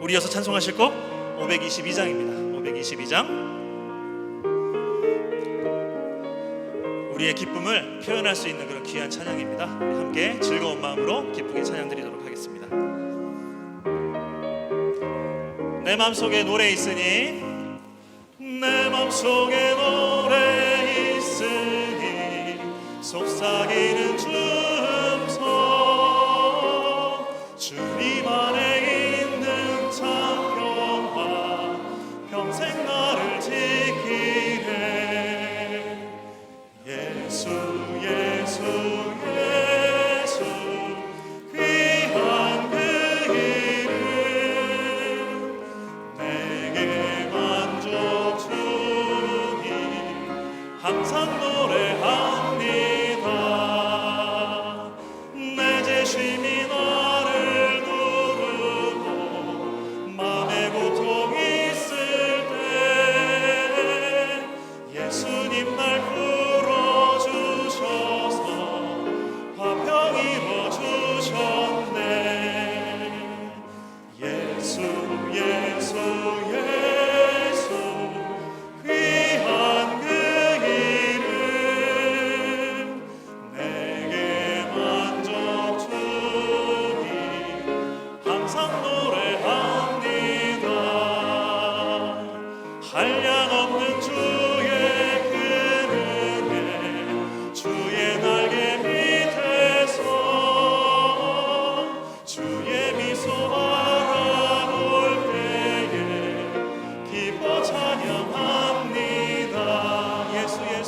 우리 이어서 찬송하실 곡 522장입니다. 522장. 우리의 기쁨을 표현할 수 있는 그런 귀한 찬양입니다. 함께 즐거운 마음으로 기쁘게 찬양 드리도록 하겠습니다. 내 마음속에 노래 있으니 내 마음속에 노래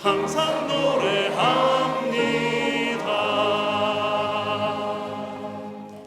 항상 노래합니다.